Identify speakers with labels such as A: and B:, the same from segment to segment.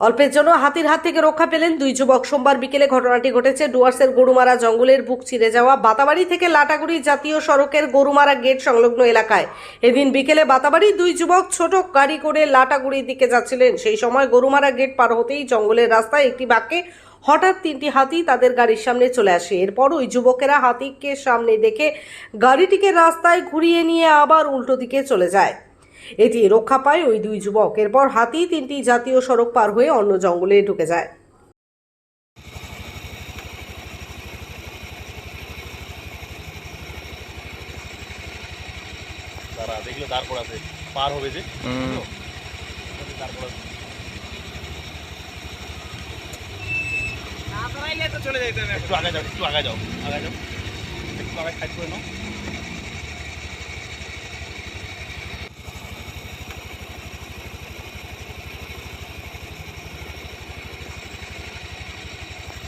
A: অল্পের জন্য হাতির হাত থেকে রক্ষা পেলেন দুই যুবক। সোমবার বিকেলে ঘটনাটি ঘটেছে ডুয়ার্সের গরুমারা জঙ্গলের বুক ছিঁড়ে যাওয়া বাতাবাড়ি থেকে লাটাগুড়ি জাতীয় সড়কের গরুমারা গেট সংলগ্ন এলাকায়। এদিন বিকেলে বাতাবাড়ি দুই যুবক ছোট গাড়ি করে লাটাগুড়ির দিকে যাচ্ছিলেন। সেই সময় গরুমারা গেট পার হতেই জঙ্গলের রাস্তায় একটি বাঁকে হঠাৎ তিনটি হাতি তাদের গাড়ির সামনে চলে আসে। এরপর ওই যুবকেরা হাতিকে সামনে দেখে গাড়িটিকে রাস্তায় ঘুরিয়ে নিয়ে আবার উল্টো দিকে চলে যায়। এটি রক্ষা পায় ওই দুই যুবক। এরপর হাতি তিনটি জাতীয় সড়ক পার হয়ে অন্য জঙ্গলে ঢুকে যায়।
B: দেখলে তারপর আছে পার হবে যে। তারপর
C: চলে যাইতে
B: একটু আগে যাও একটু আগে যাও। আগে যাও একটু আগে সাইড করে নাও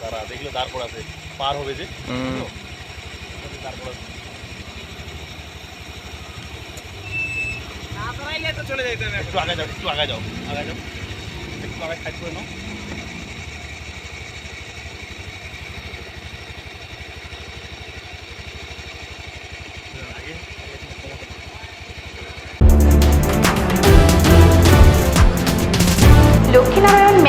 B: তারা দেখলে তারপর আছে পার হবে যে। তারপর আছে
C: না দাঁড়াইলে তো চলে যাইতে
B: একটু আগে যাও একটু আগে যাও আগে যাও। একটু আগে খাই করে নাও।